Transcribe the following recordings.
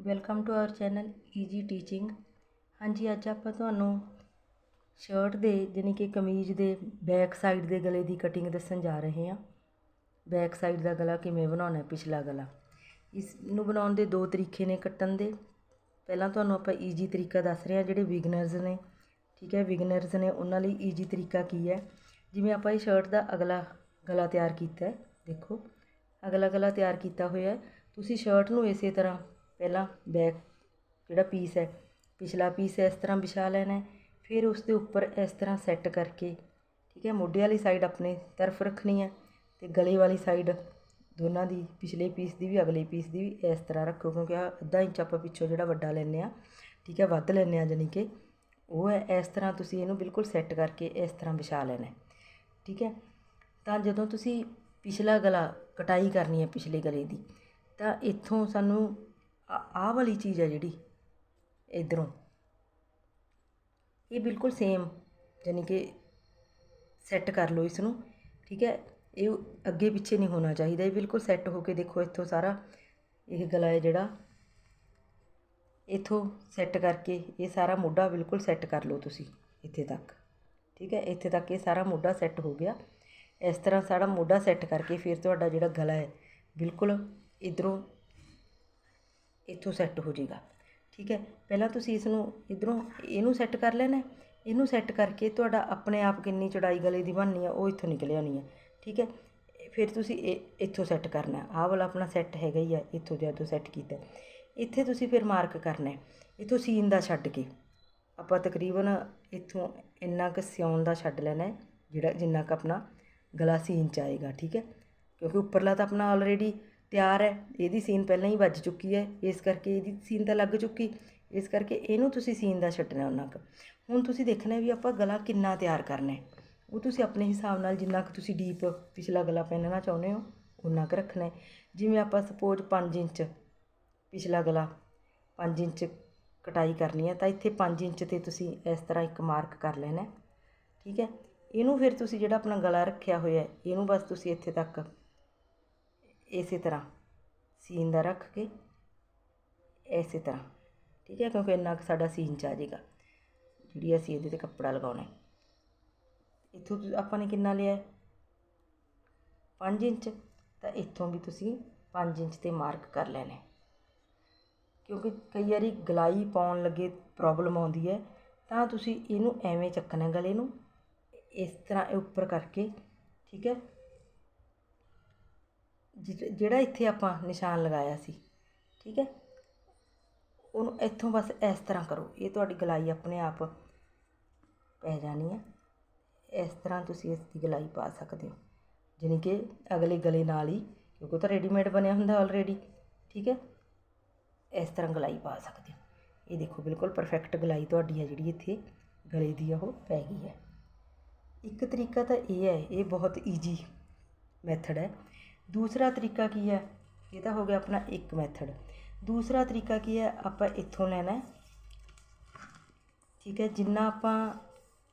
Welcome to our channel Easy Teaching ਹਾਂਜੀ, ਅੱਜ ਆਪਾਂ ਤੁਹਾਨੂੰ ਸ਼ਰਟ ਦੇ, ਜਾਣੀ ਕਿ ਕਮੀਜ਼ ਦੇ ਬੈਕ ਸਾਈਡ ਦੇ ਗਲੇ ਦੀ ਕਟਿੰਗ ਦੱਸਣ ਜਾ ਰਹੇ ਹਾਂ। ਬੈਕ ਸਾਈਡ ਦਾ ਗਲਾ ਕਿਵੇਂ ਬਣਾਉਣਾ ਹੈ, ਪਿਛਲਾ ਗਲਾ। ਇਸ ਨੂੰ ਬਣਾਉਣ ਦੇ ਦੋ ਤਰੀਕੇ ਨੇ ਕੱਟਣ ਦੇ। ਪਹਿਲਾਂ ਤੁਹਾਨੂੰ ਆਪਾਂ ਈਜੀ ਤਰੀਕਾ ਦੱਸ ਰਹੇ ਹਾਂ, ਜਿਹੜੇ ਬਿਗਨਰਸ ਨੇ। ਠੀਕ ਹੈ ਬਿਗਨਰਸ ਨੇ, ਉਹਨਾਂ ਲਈ ਈਜੀ ਤਰੀਕਾ ਕੀ ਹੈ? ਜਿਵੇਂ ਆਪਾਂ ਇਹ ਸ਼ਰਟ ਦਾ ਅਗਲਾ ਗਲਾ ਤਿਆਰ ਕੀਤਾ ਹੈ, ਦੇਖੋ। ਅਗਲਾ ਗਲਾ ਤਿਆਰ ਕੀਤਾ ਹੋਇਆ ਹੈ। ਤੁਸੀਂ ਸ਼ਰਟ ਨੂੰ ਇਸੇ ਤਰ੍ਹਾਂ ਪਹਿਲਾਂ ਬੈਕ ਜਿਹੜਾ ਪੀਸ ਹੈ, ਪਿਛਲਾ ਪੀਸ ਇਸ ਤਰ੍ਹਾਂ ਵਿਛਾ ਲੈਣਾ ਫਿਰ ਉਸ ਦੇ ਉੱਪਰ ਇਸ ਤਰ੍ਹਾਂ ਸੈੱਟ ਕਰਕੇ, ਠੀਕ ਹੈ, ਮੋਢੇ ਵਾਲੀ ਸਾਈਡ ਆਪਣੇ ਤਰਫ ਰੱਖਣੀ ਹੈ ਤੇ ਗਲੇ ਵਾਲੀ ਸਾਈਡ ਦੋਨਾਂ ਦੀ, ਪਿਛਲੇ ਪੀਸ ਦੀ ਵੀ, ਅਗਲੇ ਪੀਸ ਦੀ ਵੀ ਇਸ ਤਰ੍ਹਾਂ ਰੱਖੋ ਕਿਉਂਕਿ ਆ ਅੱਧਾ ਇੰਚ ਆਪਾਂ ਪਿੱਛੋਂ ਜਿਹੜਾ ਵੱਡਾ ਲੈਂਦੇ ਆ ਠੀਕ ਹੈ, ਵੱਧ ਲੈਂਦੇ ਆ ਜਾਨੀ ਕਿ ਉਹ ਹੈ, ਇਸ ਤਰ੍ਹਾਂ ਤੁਸੀਂ ਇਹਨੂੰ ਬਿਲਕੁਲ ਸੈੱਟ ਕਰਕੇ ਇਸ ਤਰ੍ਹਾਂ ਵਿਛਾ ਲੈਣਾ ਠੀਕ ਹੈ। ਤਾਂ ਜਦੋਂ ਤੁਸੀਂ ਪਿਛਲਾ ਗਲਾ ਕਟਾਈ ਕਰਨੀ ਹੈ, ਪਿਛਲੇ ਗਲੇ ਦੀ, ਤਾਂ ਇੱਥੋਂ ਸਾਨੂੰ ਆਹ ਵਾਲੀ ਚੀਜ਼ ਹੈ ਜਿਹੜੀ, ਇਧਰੋਂ। ਇਹ ਬਿਲਕੁਲ ਸੇਮ ਯਾਨੀ ਕਿ ਸੈੱਟ ਕਰ ਲਓ ਇਸ ਨੂੰ ਠੀਕ ਹੈ? ਇਹ ਅੱਗੇ ਪਿੱਛੇ ਨਹੀਂ ਹੋਣਾ ਚਾਹੀਦਾ, ਇਹ ਬਿਲਕੁਲ ਸੈੱਟ ਹੋ ਕੇ ਦੇਖੋ ਇੱਥੋਂ ਸਾਰਾ ਇਹ ਗਲਾ ਹੈ ਜਿਹੜਾ। ਇੱਥੋਂ ਸੈੱਟ ਕਰਕੇ ਇਹ ਸਾਰਾ ਮੋਢਾ ਬਿਲਕੁਲ ਸੈੱਟ ਕਰ ਲਓ ਤੁਸੀਂ, ਇੱਥੇ ਤੱਕ, ਠੀਕ ਹੈ? ਇੱਥੇ ਤੱਕ ਇਹ ਸਾਰਾ ਮੋਢਾ ਸੈੱਟ ਹੋ ਗਿਆ। ਇਸ ਤਰ੍ਹਾਂ ਸਾਰਾ ਮੋਢਾ ਸੈੱਟ ਕਰਕੇ ਫਿਰ ਤੁਹਾਡਾ ਜਿਹੜਾ ਗਲਾ ਹੈ, ਬਿਲਕੁਲ ਇਧਰੋਂ ਇੱਥੋਂ ਸੈੱਟ ਹੋ ਜਾਏਗਾ। ਠੀਕ ਹੈ? ਪਹਿਲਾਂ ਤੁਸੀਂ ਇਸ ਨੂੰ ਇਧਰੋਂ ਇਹਨੂੰ ਸੈੱਟ ਕਰ ਲੈਣਾ ਇਹਨੂੰ ਸੈੱਟ ਕਰਕੇ ਤੁਹਾਡਾ ਆਪਣੇ ਆਪ ਕਿੰਨੀ ਚੌੜਾਈ ਗਲੇ ਦੀ ਬਣਨੀ ਆ ਉਹ ਇੱਥੋਂ ਨਿਕਲ ਆਉਣੀ ਹੈ। ਠੀਕ ਹੈ? ਫਿਰ ਤੁਸੀਂ ਇਹ ਇੱਥੋਂ ਸੈੱਟ ਕਰਨਾ ਆਹ ਵਾਲਾ ਆਪਣਾ ਸੈੱਟ ਹੈਗਾ ਹੀ ਆ, ਇੱਥੋਂ ਜਦੋਂ ਸੈੱਟ ਕੀਤਾ ਇੱਥੇ ਤੁਸੀਂ ਫਿਰ ਮਾਰਕ ਕਰਨਾ ਇੱਥੋਂ ਸੀਨ ਦਾ ਛੱਡ ਕੇ ਆਪਾਂ ਤਕਰੀਬਨ ਇੱਥੋਂ ਇੰਨਾ ਕੁ ਸਿਉਣ ਦਾ ਛੱਡ ਲੈਣਾ ਜਿਹੜਾ ਜਿੰਨਾ ਕੁ ਆਪਣਾ ਗਲਾ ਸੀਨ ਚ ਆਏਗਾ। ਠੀਕ ਹੈ? ਕਿਉਂਕਿ ਉੱਪਰਲਾ ਤਾਂ ਆਪਣਾ ਆਲਰੇਡੀ ਤਿਆਰ ਹੈ, ਇਹਦੀ ਸੀਨ ਪਹਿਲਾਂ ਹੀ ਵੱਜ ਚੁੱਕੀ ਹੈ, ਇਸ ਕਰਕੇ ਇਹਦੀ ਸੀਨ ਤਾਂ ਲੱਗ ਚੁੱਕੀ, ਇਸ ਕਰਕੇ ਇਹਨੂੰ ਤੁਸੀਂ ਸੀਨ ਦਾ ਛੱਡਣਾ ਉਹਨਾਂ ਕੁ। ਹੁਣ ਤੁਸੀਂ ਦੇਖਣਾ ਵੀ ਆਪਾਂ ਗਲਾ ਕਿੰਨਾ ਤਿਆਰ ਕਰਨਾ ਉਹ ਤੁਸੀਂ ਆਪਣੇ ਹਿਸਾਬ ਨਾਲ ਜਿੰਨਾ ਕੁ ਤੁਸੀਂ ਡੀਪ ਪਿਛਲਾ ਗਲਾ ਪਹਿਨਣਾ ਚਾਹੁੰਦੇ ਹੋ ਉਨਾ ਕੁ ਰੱਖਣਾ ਜਿਵੇਂ ਆਪਾਂ ਸਪੋਜ਼ 5 ਇੰਚ ਪਿਛਲਾ ਗਲਾ 5 ਇੰਚ ਕਟਾਈ ਕਰਨੀ ਹੈ, ਤਾਂ ਇੱਥੇ 5 ਇੰਚ ਤੇ ਤੁਸੀਂ ਇਸ ਤਰ੍ਹਾਂ ਇੱਕ ਮਾਰਕ ਕਰ ਲੈਣਾ ਠੀਕ ਹੈ? ਇਹਨੂੰ ਫਿਰ ਤੁਸੀਂ ਜਿਹੜਾ ਆਪਣਾ ਗਲਾ ਰੱਖਿਆ ਹੋਇਆ ਇਹਨੂੰ ਬਸ ਤੁਸੀਂ ਇੱਥੇ ਤੱਕ ਇਸੇ ਤਰ੍ਹਾਂ ਸੀਨ ਦਾ ਰੱਖ ਕੇ ਇਸੇ ਤਰ੍ਹਾਂ, ਠੀਕ ਹੈ, ਕਿਉਂਕਿ ਇੰਨਾ ਕੁ ਸਾਡਾ ਸੀਨ ਚ ਆ ਜਾਏਗਾ, ਜਿਹੜੀ ਅਸੀਂ ਇਹਦੇ ਤੇ ਕੱਪੜਾ ਲਗਾਉਣਾ ਹੈ। ਇੱਥੋਂ ਆਪਾਂ ਨੇ ਕਿੰਨਾ ਲਿਆ 5 ਇੰਚ, ਤਾਂ ਇੱਥੋਂ ਵੀ ਤੁਸੀਂ 5 ਇੰਚ ਤੇ ਮਾਰਕ ਕਰ ਲੈਣਾ ਕਿਉਂਕਿ ਕਈ ਵਾਰੀ ਗਲਾਈ ਪਾਉਣ ਲੱਗੇ ਪ੍ਰੋਬਲਮ ਆਉਂਦੀ ਹੈ, ਤਾਂ ਤੁਸੀਂ ਇਹਨੂੰ ਐਵੇਂ ਚੱਕਣਾ ਗਲੇ ਨੂੰ, ਇਸ ਤਰ੍ਹਾਂ ਇਹ ਉੱਪਰ ਕਰਕੇ, ਠੀਕ ਹੈ। ਜਿਹੜਾ ਇੱਥੇ ਆਪਾਂ ਨਿਸ਼ਾਨ ਲਗਾਇਆ ਸੀ, ਠੀਕ ਹੈ? ਉਹਨੂੰ ਇੱਥੋਂ ਬਸ ਇਸ ਤਰ੍ਹਾਂ ਕਰੋ। ਇਹ ਤੁਹਾਡੀ ਗਲਾਈ ਆਪਣੇ ਆਪ ਪੈ ਜਾਣੀ ਹੈ। ਇਸ ਤਰ੍ਹਾਂ ਤੁਸੀਂ ਇਸ ਦੀ ਗਲਾਈ ਪਾ ਸਕਦੇ ਹੋ। ਜਾਣੀ ਕਿ ਅਗਲੇ ਗਲੇ ਨਾਲ ਹੀ, ਕਿਉਂਕਿ ਉਹ ਤਾਂ ਰੈਡੀਮੇਡ ਬਣਿਆ ਹੁੰਦਾ ਆਲਰੇਡੀ ਠੀਕ ਹੈ? ਇਸ ਤਰ੍ਹਾਂ ਗਲਾਈ ਪਾ ਸਕਦੇ ਹੋ। ਇਹ ਦੇਖੋ, ਬਿਲਕੁਲ ਪਰਫੈਕਟ ਗਲਾਈ ਤੁਹਾਡੀ ਹੈ ਜਿਹੜੀ ਇੱਥੇ ਗਲੇ ਦੀ ਉਹ ਪੈ ਗਈ ਹੈ। ਇੱਕ ਤਰੀਕਾ ਤਾਂ ਇਹ ਹੈ, ਇਹ ਬਹੁਤ ਈਜੀ ਮੈਥਡ ਹੈ। ਦੂਸਰਾ ਤਰੀਕਾ ਕੀ ਹੈ? ਇਹ ਤਾਂ ਹੋ ਗਿਆ ਆਪਣਾ ਇੱਕ ਮੈਥਡ ਦੂਸਰਾ ਤਰੀਕਾ ਕੀ ਹੈ? ਆਪਾਂ ਇੱਥੋਂ ਲੈਣਾ ਠੀਕ ਹੈ, ਜਿੰਨਾ ਆਪਾਂ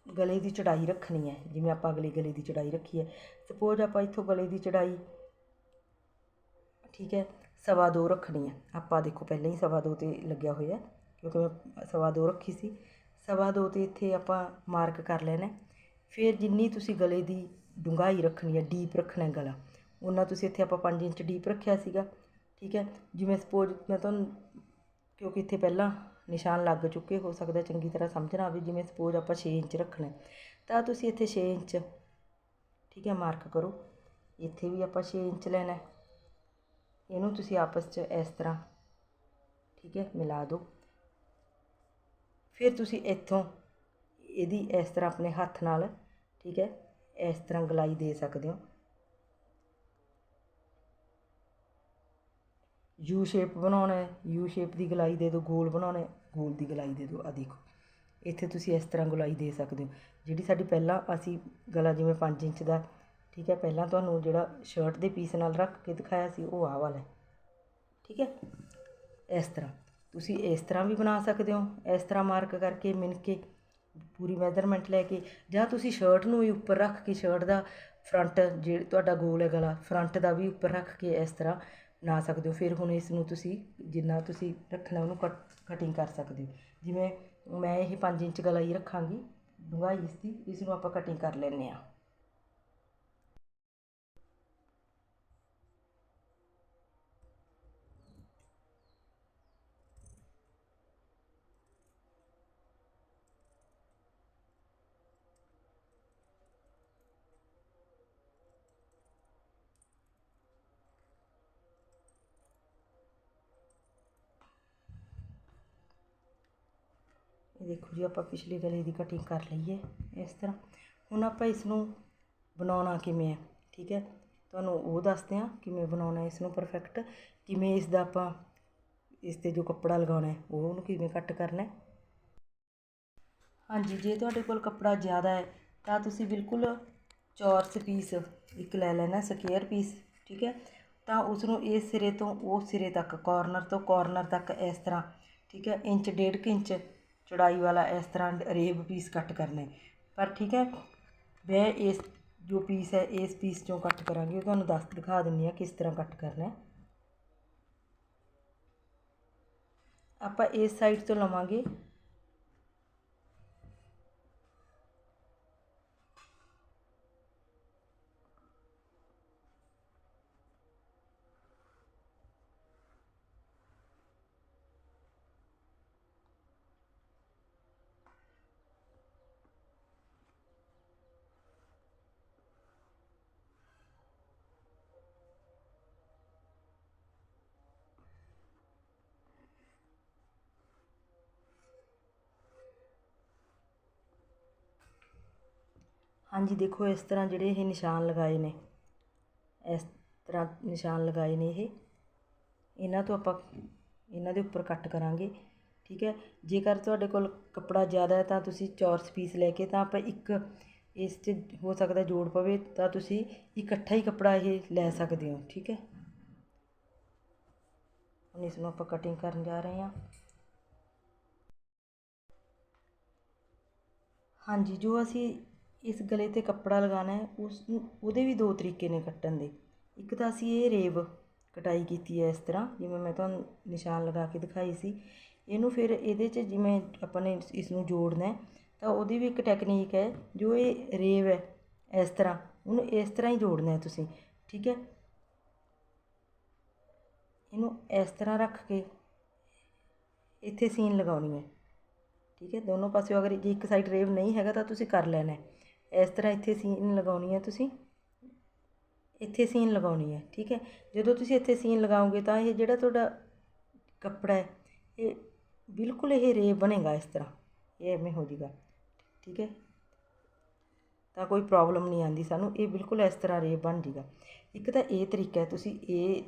ਗਲੇ ਦੀ ਚੜਾਈ ਰੱਖਣੀ ਹੈ, ਜਿਵੇਂ ਆਪਾਂ ਅਗਲੇ ਗਲੇ ਦੀ ਚੜਾਈ ਰੱਖੀ ਹੈ। ਸਪੋਜ਼ ਆਪਾਂ ਇੱਥੋਂ ਗਲੇ ਦੀ ਚੜਾਈ, ਠੀਕ ਹੈ, ਸਵਾ ਦੋ ਰੱਖਣੀ ਹੈ। ਆਪਾਂ ਦੇਖੋ, ਪਹਿਲਾਂ ਹੀ ਸਵਾ ਦੋ ਤੇ ਲੱਗਿਆ ਹੋਇਆ ਕਿਉਂਕਿ ਮੈਂ ਸਵਾ ਦੋ ਰੱਖੀ ਸੀ। ਸਵਾ ਦੋ ਤੇ ਇੱਥੇ ਆਪਾਂ ਮਾਰਕ ਕਰ ਲੈਣਾ ਫਿਰ ਜਿੰਨੀ ਤੁਸੀਂ ਗਲੇ ਦੀ ਡੂੰਘਾਈ ਰੱਖਣੀ ਹੈ ਡੀਪ ਰੱਖਣਾ ਗਲਾ ਉਹਨਾਂ ਤੁਸੀਂ ਇੱਥੇ ਆਪਾਂ 5 ਇੰਚ ਡੀਪ ਰੱਖਿਆ ਸੀਗਾ, ਠੀਕ ਹੈ? ਜਿਵੇਂ ਸਪੋਜ਼ ਮੈਂ ਤੁਹਾਨੂੰ, ਕਿਉਂਕਿ ਇੱਥੇ ਪਹਿਲਾਂ ਨਿਸ਼ਾਨ ਲੱਗ ਚੁੱਕੇ, ਹੋ ਸਕਦਾ ਚੰਗੀ ਤਰ੍ਹਾਂ ਸਮਝਣਾ ਆਵੇ, ਜਿਵੇਂ ਸਪੋਜ਼ ਆਪਾਂ 6 ਇੰਚ ਰੱਖਣਾ ਤਾਂ ਤੁਸੀਂ ਇੱਥੇ 6 ਇੰਚ, ਠੀਕ ਹੈ ਮਾਰਕ ਕਰੋ। ਇੱਥੇ ਵੀ ਆਪਾਂ 6 ਇੰਚ ਲੈਣਾ ਇਹਨੂੰ ਤੁਸੀਂ ਆਪਸ 'ਚ ਇਸ ਤਰ੍ਹਾਂ, ਠੀਕ ਹੈ, ਮਿਲਾ ਦਿਓ। ਫਿਰ ਤੁਸੀਂ ਇੱਥੋਂ ਇਹਦੀ ਇਸ ਤਰ੍ਹਾਂ ਆਪਣੇ ਹੱਥ ਨਾਲ, ਠੀਕ ਹੈ, ਇਸ ਤਰ੍ਹਾਂ ਗਲਾਈ ਦੇ ਸਕਦੇ ਹੋ। ਯੂ ਸ਼ੇਪ ਬਣਾਉਣਾ ਹੈ ਯੂ ਸ਼ੇਪ ਦੀ ਗਲਾਈ ਦੇ ਦਿਓ, ਗੋਲ ਬਣਾਉਣਾ ਹੈ, ਗੋਲ ਦੀ ਗਲਾਈ ਦੇ ਦਿਓ। ਆ ਦੇਖੋ, ਇੱਥੇ ਤੁਸੀਂ ਇਸ ਤਰ੍ਹਾਂ ਗਲਾਈ ਦੇ ਸਕਦੇ ਹੋ। ਜਿਹੜੀ ਸਾਡੀ ਪਹਿਲਾਂ ਅਸੀਂ ਗਲਾ ਜਿਵੇਂ 5 ਇੰਚ ਦਾ, ਠੀਕ ਹੈ, ਪਹਿਲਾਂ ਤੁਹਾਨੂੰ ਜਿਹੜਾ ਸ਼ਰਟ ਦੇ ਪੀਸ ਨਾਲ ਰੱਖ ਕੇ ਦਿਖਾਇਆ ਸੀ, ਉਹ ਆਹ ਵਾਲਾ ਠੀਕ ਹੈ, ਇਸ ਤਰ੍ਹਾਂ। ਤੁਸੀਂ ਇਸ ਤਰ੍ਹਾਂ ਵੀ ਬਣਾ ਸਕਦੇ ਹੋ, ਇਸ ਤਰ੍ਹਾਂ ਮਾਰਕ ਕਰਕੇ ਮਿਣ ਕੇ, ਪੂਰੀ ਮੈਜ਼ਰਮੈਂਟ ਲੈ ਕੇ, ਜਾਂ ਤੁਸੀਂ ਸ਼ਰਟ ਨੂੰ ਵੀ ਉੱਪਰ ਰੱਖ ਕੇ ਸ਼ਰਟ ਦਾ ਫਰੰਟ ਜੇ ਤੁਹਾਡਾ ਗੋਲ ਹੈ ਗਲਾ ਫਰੰਟ ਦਾ ਵੀ ਉੱਪਰ ਰੱਖ ਕੇ ਇਸ ਤਰ੍ਹਾਂ ਬਣਾ ਸਕਦੇ ਹੋ। ਫਿਰ ਹੁਣ ਇਸ ਨੂੰ ਤੁਸੀਂ ਜਿੰਨਾ ਤੁਸੀਂ ਰੱਖਣਾ, ਉਹਨੂੰ ਕਟ ਕਟਿੰਗ ਕਰ ਸਕਦੇ ਹੋ। ਜਿਵੇਂ ਮੈਂ ਇਹ ਪੰਜ ਇੰਚ ਗਲਾਈ ਰੱਖਾਂਗੀ, ਡੂੰਘਾਈ ਇਸ ਦੀ ਇਸ ਨੂੰ ਆਪਾਂ ਕਟਿੰਗ ਕਰ ਲੈਂਦੇ ਹਾਂ ਇਹ ਦੇਖੋ ਜੀ, ਆਪਾਂ ਪਿਛਲੀ ਗਲੇ ਦੀ ਕਟਿੰਗ ਕਰ ਲਈ ਹੈ ਇਸ ਤਰ੍ਹਾਂ। ਹੁਣ ਆਪਾਂ ਇਸ ਨੂੰ ਬਣਾਉਣਾ ਕਿਵੇਂ ਹੈ ਠੀਕ ਹੈ? ਤੁਹਾਨੂੰ ਉਹ ਦੱਸਦੇ ਹਾਂ ਕਿਵੇਂ ਬਣਾਉਣਾ ਇਸ ਨੂੰ ਪਰਫੈਕਟ ਕਿਵੇਂ ਇਸ ਦਾ ਆਪਾਂ ਇਸ ਤੇ ਜੋ ਕੱਪੜਾ ਲਗਾਉਣਾ ਹੈ, ਉਹ ਉਹਨੂੰ ਕਿਵੇਂ ਕੱਟ ਕਰਨਾ ਹੈ। ਹਾਂਜੀ, ਜੇ ਤੁਹਾਡੇ ਕੋਲ ਕੱਪੜਾ ਜ਼ਿਆਦਾ ਹੈ, ਤਾਂ ਤੁਸੀਂ ਬਿਲਕੁਲ ਚੌਰਸ ਪੀਸ ਇੱਕ ਲੈ ਲੈਣਾ ਸਕੁਅਰ ਪੀਸ ਠੀਕ ਹੈ? ਤਾਂ ਉਸ ਨੂੰ ਇਸ ਸਿਰੇ ਤੋਂ ਉਸ ਸਿਰੇ ਤੱਕ ਕਾਰਨਰ ਤੋਂ ਕਾਰਨਰ ਤੱਕ ਇਸ ਤਰ੍ਹਾਂ, ਠੀਕ ਹੈ? ਇੰਚ, ਡੇਢ ਕੁ ਇੰਚ ਚੌੜਾਈ ਵਾਲਾ ਇਸ ਤਰ੍ਹਾਂ ਰੇਬ ਪੀਸ ਕੱਟ ਕਰਨਾ ਹੈ ਪਰ ਠੀਕ ਹੈ ਮੈਂ ਇਸ ਜੋ ਪੀਸ ਹੈ ਇਸ ਪੀਸ ਚੋਂ ਕੱਟ ਕਰਾਂਗੀ ਉਹ ਤੁਹਾਨੂੰ ਦੱਸ ਦਿਖਾ ਦਿੰਨੀ ਆ ਕਿਸ ਤਰ੍ਹਾਂ ਕੱਟ ਕਰਨਾ ਹੈ ਆਪਾਂ ਇਸ ਸਾਈਡ ਤੋਂ ਲਵਾਂਗੇ ਹਾਂਜੀ, ਦੇਖੋ, ਇਸ ਤਰ੍ਹਾਂ ਜਿਹੜੇ ਇਹ ਨਿਸ਼ਾਨ ਲਗਾਏ ਨੇ, ਇਸ ਤਰ੍ਹਾਂ ਨਿਸ਼ਾਨ ਲਗਾਏ ਨੇ ਇਹ, ਇਹਨਾਂ ਤੋਂ ਆਪਾਂ, ਇਹਨਾਂ ਦੇ ਉੱਪਰ ਕੱਟ ਕਰਾਂਗੇ, ਠੀਕ ਹੈ? ਜੇਕਰ ਤੁਹਾਡੇ ਕੋਲ ਕੱਪੜਾ ਜ਼ਿਆਦਾ ਹੈ ਤਾਂ ਤੁਸੀਂ ਚੌਰਸ ਪੀਸ ਲੈ ਕੇ ਤਾਂ ਆਪਾਂ ਇੱਕ ਇਸ 'ਚ ਹੋ ਸਕਦਾ ਜੋੜ ਪਵੇ, ਤਾਂ ਤੁਸੀਂ ਇਕੱਠਾ ਹੀ ਕੱਪੜਾ ਇਹ ਲੈ ਸਕਦੇ ਹੋ, ਠੀਕ ਹੈ? ਹੁਣ ਇਸ ਨੂੰ ਆਪਾਂ ਕਟਿੰਗ ਕਰਨ ਜਾ ਰਹੇ ਹਾਂ। ਹਾਂਜੀ, ਜੋ ਅਸੀਂ ਇਸ ਗਲੇ ਤੇ ਕੱਪੜਾ ਲਗਾਉਣਾ ਉਸ ਉਹਦੇ ਵੀ ਦੋ ਤਰੀਕੇ ਨੇ ਕੱਟਣ ਦੇ। ਇੱਕ ਤਾਂ ਅਸੀਂ ਇਹ ਰੇਵ ਕਟਾਈ ਕੀਤੀ ਹੈ ਇਸ ਤਰ੍ਹਾਂ, ਜਿਵੇਂ ਮੈਂ ਤੁਹਾਨੂੰ ਨਿਸ਼ਾਨ ਲਗਾ ਕੇ ਦਿਖਾਈ ਸੀ। ਇਹਨੂੰ ਫਿਰ ਇਹਦੇ 'ਚ ਜਿਵੇਂ ਆਪਾਂ ਨੇ ਇਸ ਨੂੰ ਜੋੜਨਾ ਤਾਂ ਉਹਦੀ ਵੀ ਇੱਕ ਟੈਕਨੀਕ ਹੈ, ਜੋ ਇਹ ਰੇਵ ਹੈ, ਇਸ ਤਰ੍ਹਾਂ। ਉਹਨੂੰ ਇਸ ਤਰ੍ਹਾਂ ਹੀ ਜੋੜਨਾ ਹੈ ਤੁਸੀਂ, ਠੀਕ ਹੈ? ਇਹਨੂੰ ਇਸ ਤਰ੍ਹਾਂ ਰੱਖ ਕੇ ਇੱਥੇ ਸੀਨ ਲਗਾਉਣੀ ਹੈ, ਠੀਕ ਹੈ? ਦੋਨੋਂ ਪਾਸੇ ਅਗਰ ਜੇ ਇੱਕ ਸਾਈਡ ਰੇਵ ਨਹੀਂ ਹੈਗਾ, ਤਾਂ ਤੁਸੀਂ ਕਰ ਲੈਣਾ ਇਸ ਤਰ੍ਹਾਂ ਇੱਥੇ ਸੀਨ ਲਗਾਉਣੀ ਹੈ ਤੁਸੀਂ। ਇੱਥੇ ਸੀਨ ਲਗਾਉਣੀ ਹੈ, ਠੀਕ ਹੈ। ਜਦੋਂ ਤੁਸੀਂ ਇੱਥੇ ਸੀਨ ਲਗਾਓਗੇ ਤਾਂ ਇਹ ਜਿਹੜਾ ਤੁਹਾਡਾ ਕੱਪੜਾ ਹੈ, ਇਹ ਬਿਲਕੁਲ ਇਹ ਰੇ ਬਣੇਗਾ ਇਸ ਤਰ੍ਹਾਂ। ਇਹ ਐਵੇਂ ਹੋ ਜਾਏਗਾ ਠੀਕ ਹੈ। ਤਾਂ ਕੋਈ ਪ੍ਰੋਬਲਮ ਨਹੀਂ ਆਂਦੀ ਸਾਨੂੰ, ਇਹ ਬਿਲਕੁਲ ਇਸ ਤਰ੍ਹਾਂ ਰੇ ਬਣ ਜਾਏਗਾ ਇੱਕ ਤਾਂ ਇਹ ਤਰੀਕਾ ਹੈ, ਤੁਸੀਂ ਇਹ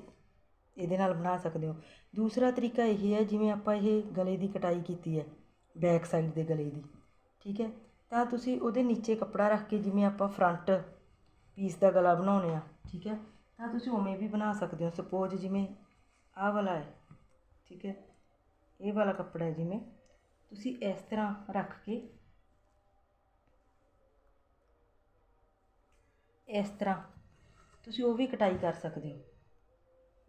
ਇਹਦੇ ਨਾਲ ਬਣਾ ਸਕਦੇ ਹੋ। ਦੂਸਰਾ ਤਰੀਕਾ ਇਹ ਹੈ, ਜਿਵੇਂ ਆਪਾਂ ਇਹ ਗਲੇ ਦੀ ਕਟਾਈ ਕੀਤੀ ਹੈ, ਬੈਕ ਸਾਈਡ ਦੇ ਗਲੇ ਦੀ, ਠੀਕ ਹੈ। ਤਾਂ ਤੁਸੀਂ ਉਹਦੇ ਨੀਚੇ ਕੱਪੜਾ ਰੱਖ ਕੇ ਜਿਵੇਂ ਆਪਾਂ ਫਰੰਟ ਪੀਸ ਦਾ ਗਲਾ ਬਣਾਉਣੇ ਆ ਠੀਕ ਹੈ? ਤਾਂ ਤੁਸੀਂ ਉਵੇਂ ਵੀ ਬਣਾ ਸਕਦੇ ਹੋ ਸਪੋਜ਼ ਜਿਵੇਂ ਆਹ ਵਾਲਾ ਹੈ, ਠੀਕ ਹੈ? ਇਹ ਵਾਲਾ ਕੱਪੜਾ ਹੈ ਜਿਵੇਂ ਤੁਸੀਂ ਇਸ ਤਰ੍ਹਾਂ ਰੱਖ ਕੇ ਇਸ ਤਰ੍ਹਾਂ ਤੁਸੀਂ ਉਹ ਵੀ ਕਟਾਈ ਕਰ ਸਕਦੇ ਹੋ।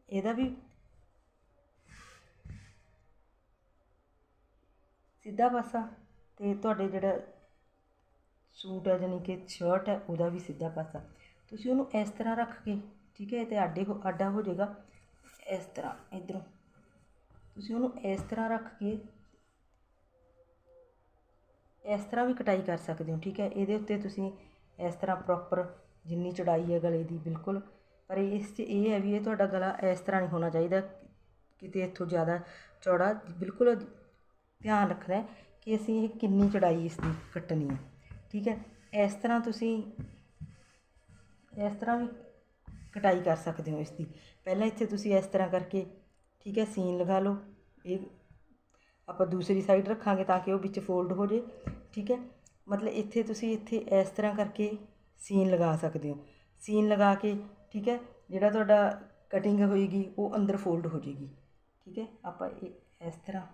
ਇਹਦਾ ਵੀ ਸਿੱਧਾ ਪਾਸਾ ਤੇ ਤੁਹਾਡੇ ਜਿਹੜਾ ਸੂਟ ਹੈ ਜਾਨੀ ਕਿ ਸ਼ਰਟ ਹੈ, ਉਹਦਾ ਵੀ ਸਿੱਧਾ ਪਾਸਾ। ਤੁਸੀਂ ਉਹਨੂੰ ਇਸ ਤਰ੍ਹਾਂ ਰੱਖ ਕੇ, ਠੀਕ ਹੈ ਤੇ ਆਡੇ ਹੋ ਆਡਾ ਹੋ ਜਾਏਗਾ। ਇਸ ਤਰ੍ਹਾਂ, ਇਧਰੋਂ। ਤੁਸੀਂ ਉਹਨੂੰ ਇਸ ਤਰ੍ਹਾਂ ਰੱਖ ਕੇ ਇਸ ਤਰ੍ਹਾਂ ਵੀ ਕਟਾਈ ਕਰ ਸਕਦੇ ਹੋ, ਠੀਕ ਹੈ। ਇਹਦੇ ਉੱਤੇ ਤੁਸੀਂ ਇਸ ਤਰ੍ਹਾਂ ਪ੍ਰੋਪਰ ਜਿੰਨੀ ਚੌੜਾਈ ਹੈ ਗਲੇ ਦੀ, ਬਿਲਕੁਲ। ਪਰ ਇਸ 'ਚ ਇਹ ਹੈ ਵੀ ਇਹ ਤੁਹਾਡਾ ਗਲਾ ਇਸ ਤਰ੍ਹਾਂ ਨਹੀਂ ਹੋਣਾ ਚਾਹੀਦਾ, ਕਿਤੇ ਇੱਥੋਂ ਜ਼ਿਆਦਾ ਚੌੜਾ। ਬਿਲਕੁਲ ਧਿਆਨ ਰੱਖਣਾ ਕਿ ਅਸੀਂ ਇਹ ਕਿੰਨੀ ਚੌੜਾਈ ਇਸ ਦੀ ਕੱਟਣੀ ਹੈ। ਠੀਕ ਹੈ, ਇਸ ਤਰ੍ਹਾਂ ਤੁਸੀਂ ਇਸ ਤਰ੍ਹਾਂ ਵੀ ਕਟਾਈ ਕਰ ਸਕਦੇ ਹੋ ਇਸ ਦੀ ਪਹਿਲਾਂ ਇੱਥੇ ਤੁਸੀਂ ਇਸ ਤਰ੍ਹਾਂ ਕਰਕੇ ਠੀਕ ਹੈ, ਸੀਨ ਲਗਾ ਲਓ। ਇਹ ਆਪਾਂ ਦੂਸਰੀ ਸਾਈਡ ਰੱਖਾਂਗੇ ਤਾਂ ਕਿ ਉਹ ਵਿੱਚ ਫੋਲਡ ਹੋ ਜੇ ਠੀਕ ਹੈ, ਮਤਲਬ ਇੱਥੇ ਤੁਸੀਂ ਇੱਥੇ ਇਸ ਤਰ੍ਹਾਂ ਕਰਕੇ ਸੀਨ ਲਗਾ ਸਕਦੇ ਹੋ। ਸੀਨ ਲਗਾ ਕੇ ਠੀਕ ਹੈ, ਜਿਹੜਾ ਤੁਹਾਡਾ ਕਟਿੰਗ ਹੋਏਗੀ, ਉਹ ਅੰਦਰ ਫੋਲਡ ਹੋ ਜਾਏਗੀ। ਠੀਕ ਹੈ, ਆਪਾਂ ਇਹ ਇਸ ਤਰ੍ਹਾਂ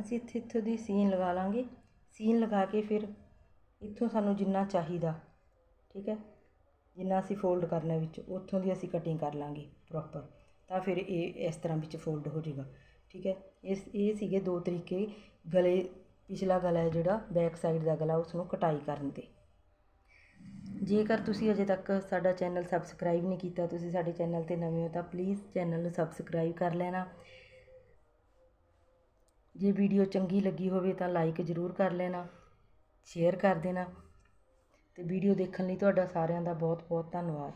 ਅਸੀਂ ਇੱਥੇ ਇੱਥੋਂ ਦੀ ਸੀਨ ਲਗਾ ਲਾਂਗੇ। ਸੀਨ ਲਗਾ ਕੇ ਫਿਰ ਇੱਥੋਂ ਸਾਨੂੰ ਜਿੰਨਾ ਚਾਹੀਦਾ, ਠੀਕ ਹੈ? ਜਿੰਨਾ ਅਸੀਂ ਫੋਲਡ ਕਰਨਾ ਵਿੱਚ, ਉੱਥੋਂ ਦੀ ਅਸੀਂ ਕਟਿੰਗ ਕਰ ਲਾਂਗੇ ਪ੍ਰੋਪਰ ਤਾਂ ਫਿਰ ਇਹ ਇਸ ਤਰ੍ਹਾਂ ਵਿੱਚ ਫੋਲਡ ਹੋ ਜਾਏਗਾ, ਠੀਕ ਹੈ? ਇਸ, ਇਹ ਸੀਗੇ ਦੋ ਤਰੀਕੇ ਗਲੇ, ਪਿਛਲਾ ਗਲਾ ਹੈ ਜਿਹੜਾ ਬੈਕ ਸਾਈਡ ਦਾ ਗਲਾ ਉਸ ਨੂੰ ਕਟਾਈ ਕਰਨ ਦੇ ਜੇਕਰ ਤੁਸੀਂ ਅਜੇ ਤੱਕ ਸਾਡਾ ਚੈਨਲ ਸਬਸਕ੍ਰਾਈਬ ਨਹੀਂ ਕੀਤਾ, ਤੁਸੀਂ ਸਾਡੇ ਚੈਨਲ ਤੇ ਨਵੇਂ ਹੋ, ਤਾਂ ਪਲੀਜ਼ ਚੈਨਲ ਨੂੰ ਸਬਸਕ੍ਰਾਈਬ ਕਰ ਲੈਣਾ। ਜੇ ਵੀਡੀਓ ਚੰਗੀ ਲੱਗੀ ਹੋਵੇ ਤਾਂ ਲਾਈਕ ਜ਼ਰੂਰ ਕਰ ਲੈਣਾ ਸ਼ੇਅਰ ਕਰ ਦੇਣਾ ਅਤੇ ਵੀਡੀਓ ਦੇਖਣ ਲਈ ਤੁਹਾਡਾ ਸਾਰਿਆਂ ਦਾ ਬਹੁਤ ਬਹੁਤ ਧੰਨਵਾਦ।